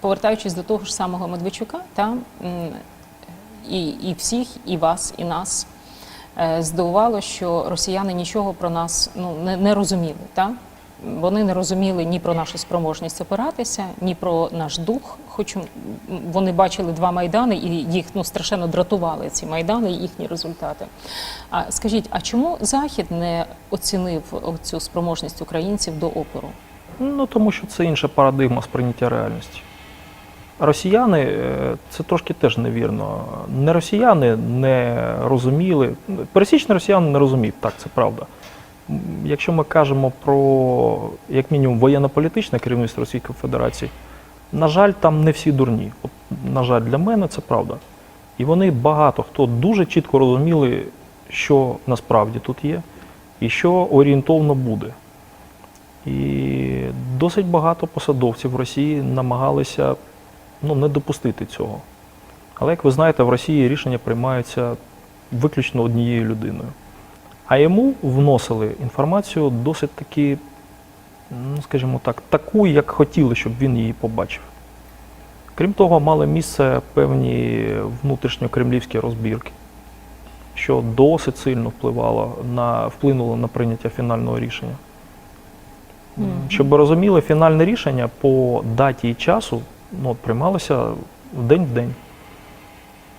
повертаючись до того ж самого Медведчука, та, і, і всіх, і вас, і нас е, здивувало, що росіяни нічого про нас ну, не, не розуміли. Та? Вони не розуміли ні про нашу спроможність опиратися, ні про наш дух. Хоч вони бачили два майдани, і їх ну, страшенно дратували ці майдани і їхні результати. А скажіть, а чому Захід не оцінив цю спроможність українців до опору? Ну тому що це інша парадигма сприйняття реальності. Росіяни е, це трошки теж невірно. Не росіяни не розуміли. Пересічні росіяни не розуміють, так, це правда. Якщо ми кажемо про, як мінімум, воєнно-політичне керівництво Російської Федерації, на жаль, там не всі дурні. От, на жаль, для мене це правда. І вони багато хто дуже чітко розуміли, що насправді тут є, і що орієнтовно буде. І досить багато посадовців в Росії намагалися ну, не допустити цього. Але, як ви знаєте, в Росії рішення приймаються виключно однією людиною. А йому вносили інформацію досить таки, ну, скажімо так, таку, як хотіли, щоб він її побачив. Крім того, мали місце певні внутрішньокремлівські розбірки, що досить сильно впливало на, вплинуло на прийняття фінального рішення. Мгм. Щоб ви розуміли, фінальне рішення по даті і часу ну, от приймалося в день в день.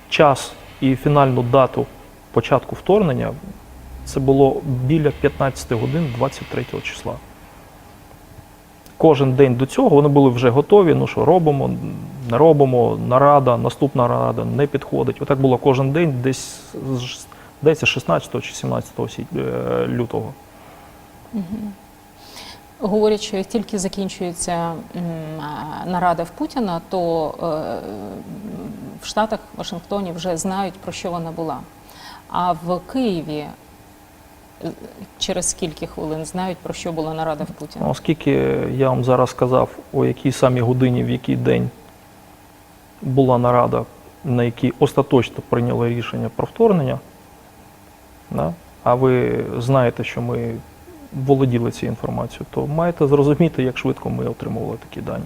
Час і фінальну дату початку вторгнення це було біля 15 годин 23 числа. Кожен день до цього вони були вже готові. Ну що робимо, не робимо, нарада, наступна нарада не підходить. Отак було кожен день, десь з- 16 чи 17 сі- е, лютого. Говорять, що як тільки закінчується нарада в Путіна, то е, в Штатах, в Вашингтоні вже знають, про що вона була. А в Києві е, через скільки хвилин знають, про що була нарада в Путіна? Ну, Оскільки я вам зараз сказав, о якій самій годині, в який день була нарада, на якій остаточно прийняли рішення про вторгнення, да? а ви знаєте, що ми володіли цією інформацією, то маєте зрозуміти, як швидко ми отримували такі дані.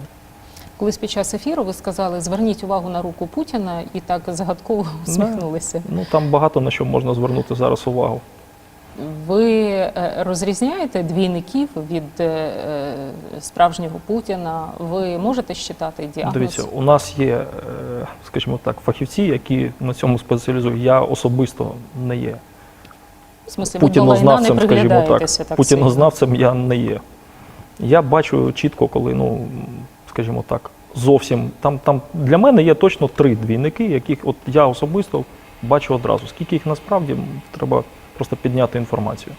Колись під час ефіру ви сказали, зверніть увагу на руку Путіна і так загадково усміхнулися. Ну там багато на що можна звернути зараз увагу. Ви е, розрізняєте двійників від е, е, справжнього Путіна? Ви можете щитати діагноз? Дивіться, у нас є, скажімо так, фахівці, які на цьому спеціалізують. Я особисто не є. В не Путінознавцем, скажімо так. так? Путінознавцем я не є. Я бачу чітко, коли, ну, скажімо так, зовсім там, там для мене є точно три двійники, яких от я особисто бачу одразу. Скільки їх насправді треба просто підняти інформацію.